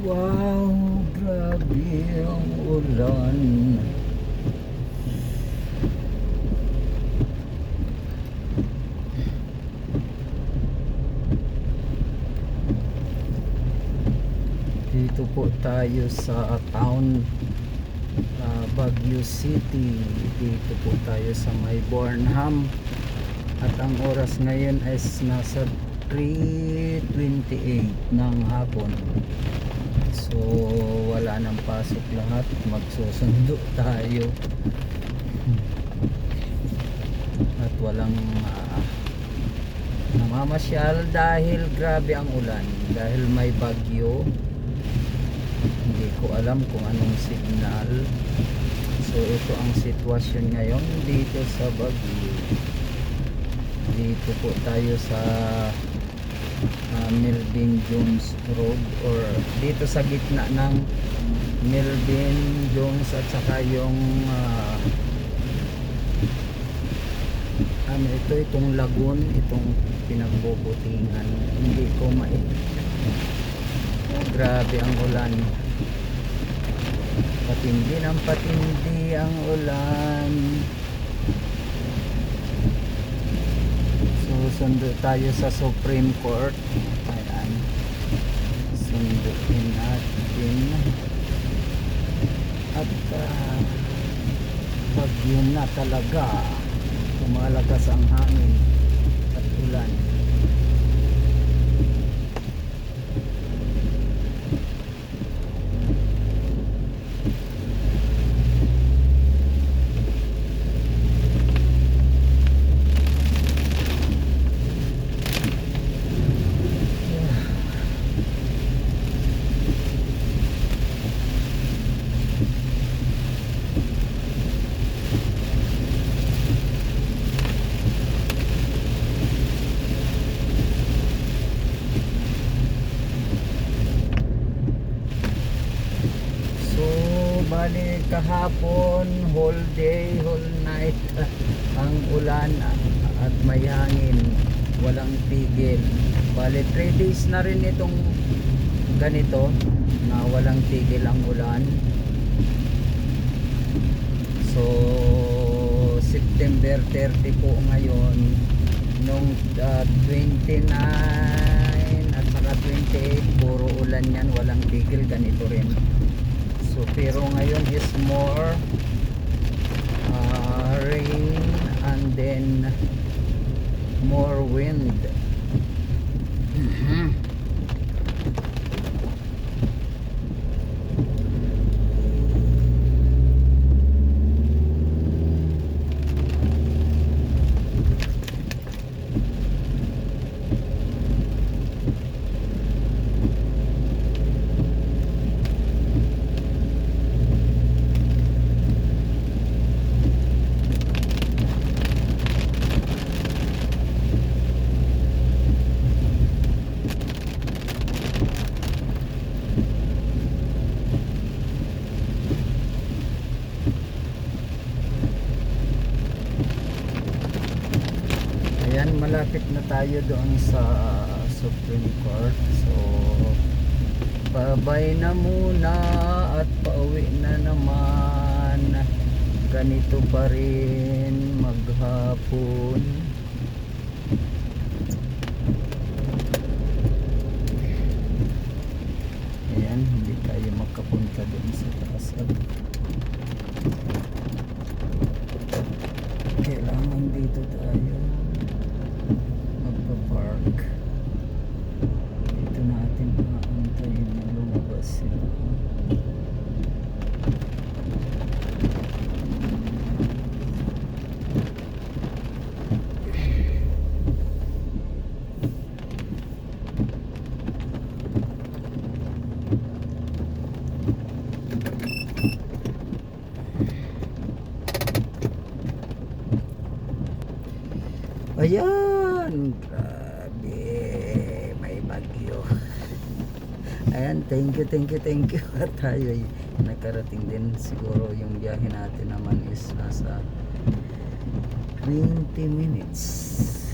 Wow, grabe ang ulan. Dito po tayo sa town uh, Baguio City. Dito po tayo sa may Bornham. At ang oras ngayon ay nasa 3.28 ng hapon. So wala nang pasok lahat. Magsusundo tayo. At walang ah, namamasyal dahil grabe ang ulan. Dahil may bagyo. Hindi ko alam kung anong signal. So ito ang sitwasyon ngayon dito sa Baguio. Dito po tayo sa uh, Melvin Jones Road or dito sa gitna ng Melvin Jones at saka yung ah, ano ito itong lagoon itong pinagbubutingan. Hindi ko mai grabe ang ulan. Patindi ng patindi ang ulan susundo tayo sa Supreme Court. Ayan. Sunduin natin. At uh, pag yun na talaga. Lumalagas ang hangin at ulan So, bali kahapon, whole day, whole night, ang ulan at may hangin, walang tigil. Bali 3 days na rin itong ganito na walang tigil ang ulan. So, September 30 po ngayon, nung ah, 29 at saka 28, puro ulan yan, walang tigil, ganito rin. Pero ngayon is more uh, rain and then more wind. Ayan, malapit na tayo doon sa Supreme Court. So, babay na muna at pauwi na naman. Ganito pa rin maghapon. Ayan, hindi tayo makapunta doon sa taas. Kailangan dito tayo magpa-park. Dito natin aantayin na lumabas sila. Ayan! Grabe! May bagyo. Ayan, thank you, thank you, thank you. At tayo ay nakarating din. Siguro yung biyahe natin naman is nasa 20 minutes.